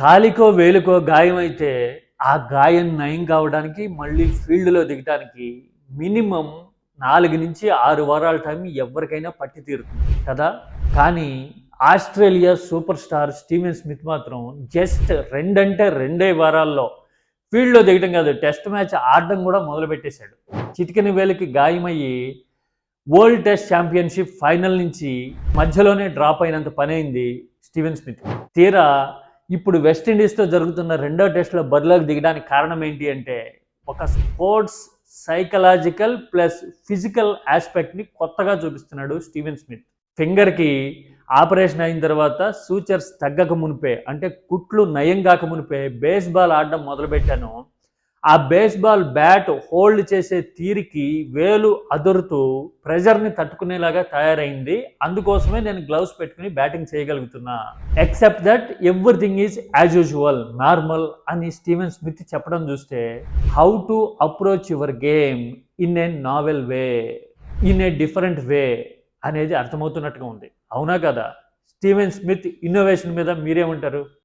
కాలికో వేలుకో గాయమైతే ఆ గాయం నయం కావడానికి మళ్ళీ ఫీల్డ్లో దిగడానికి మినిమం నాలుగు నుంచి ఆరు వారాల టైం ఎవరికైనా పట్టి తీరుతుంది కదా? కానీ Australia super star Steven Smith మాత్రం జస్ట్ రెండంటే రెండే వారాల్లో ఫీల్డ్లో దిగడం కాదు టెస్ట్ మ్యాచ్ ఆడడం కూడా మొదలుపెట్టేశాడు. చిటికని వేలకి గాయమయ్యి వరల్డ్ టెస్ట్ ఛాంపియన్షిప్ ఫైనల్ నుంచి మధ్యలోనే డ్రాప్ అయినంత పని అయింది స్టీవెన్ స్మిత్. తీరా ఇప్పుడు వెస్టిండీస్తో జరుగుతున్న రెండో టెస్ట్లో బరిలోకి దిగడానికి కారణం ఏంటి అంటే ఒక స్పోర్ట్స్ సైకలాజికల్ ప్లస్ ఫిజికల్ ఆస్పెక్ట్ని కొత్తగా చూపిస్తున్నాడు స్టీవెన్ స్మిత్ ఫింగర్కి ఆపరేషన్ అయిన తర్వాత సూచర్స్ తగ్గక మునిపే అంటే కుట్లు నయం కాక మునిపే బేస్బాల్ ఆడడం మొదలుపెట్టాను. ఆ బేస్బాల్ బ్యాట్ హోల్డ్ చేసే తీరికి వేలు అదురుతూ ప్రెజర్ని తట్టుకునేలాగా తయారైంది. అందుకోసమే నేను గ్లౌస్ పెట్టుకుని batting చేయగలుగుతున్నా. Except that everything is as usual normal అని స్టీవెన్ స్మిత్ చెప్పడం చూస్తే how to approach your game in a novel way in a different way అనేది అర్థమవుతున్నట్టుగా ఉంది. అవునా కదా? స్టీవెన్ స్మిత్ ఇన్నోవేషన్ మీద మీరేమంటారు?